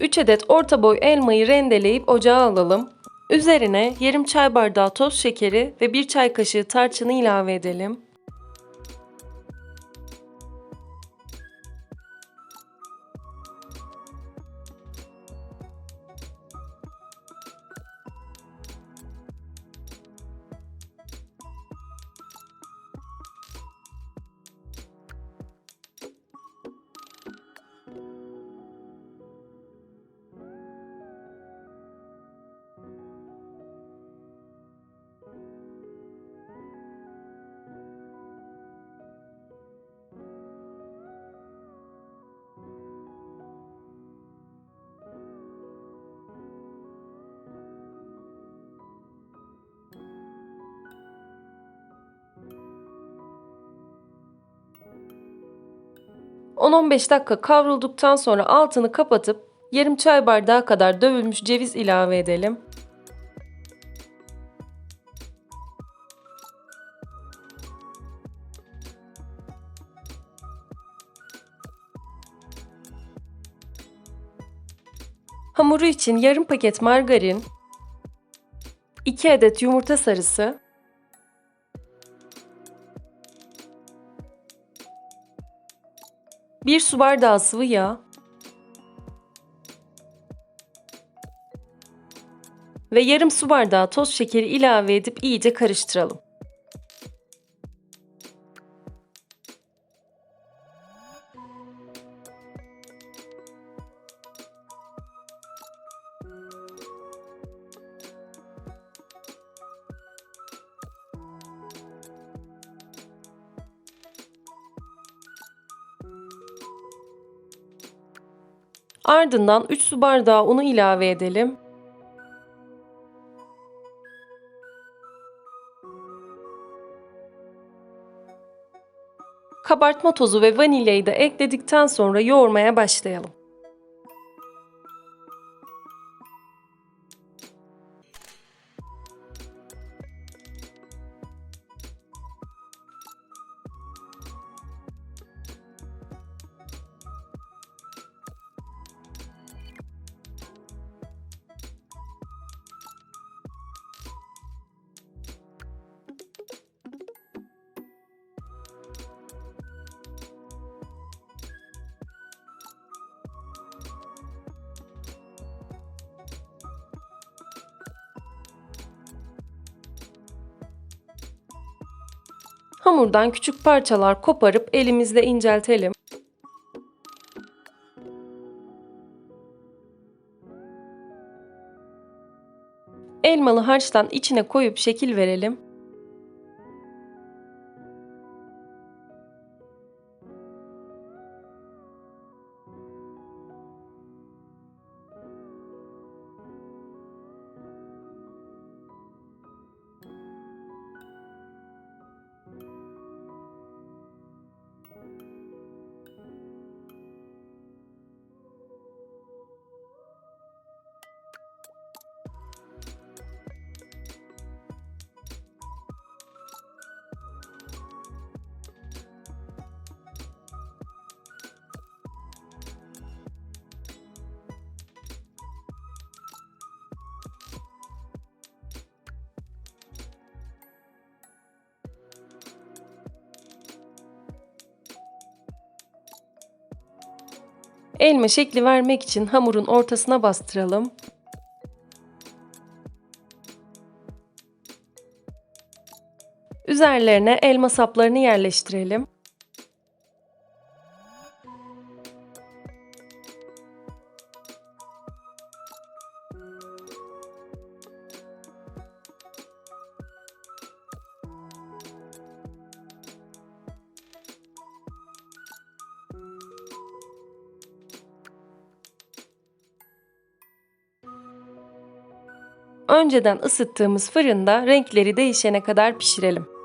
3 adet orta boy elmayı rendeleyip ocağa alalım. Üzerine yarım çay bardağı toz şekeri ve 1 çay kaşığı tarçını ilave edelim. ...10-15 dakika kavrulduktan sonra altını kapatıp yarım çay bardağı kadar dövülmüş ceviz ilave edelim. Hamuru için yarım paket margarin, 2 adet yumurta sarısı, 1 su bardağı sıvı yağ ve yarım su bardağı toz şekeri ilave edip iyice karıştıralım. Ardından 3 su bardağı unu ilave edelim. Kabartma tozu ve vanilyayı da ekledikten sonra yoğurmaya başlayalım. Hamurdan küçük parçalar koparıp elimizle inceltelim. Elmalı harçtan içine koyup şekil verelim. Elma şekli vermek için hamurun ortasına bastıralım. Üzerlerine elma saplarını yerleştirelim. Önceden ısıttığımız fırında renkleri değişene kadar pişirelim.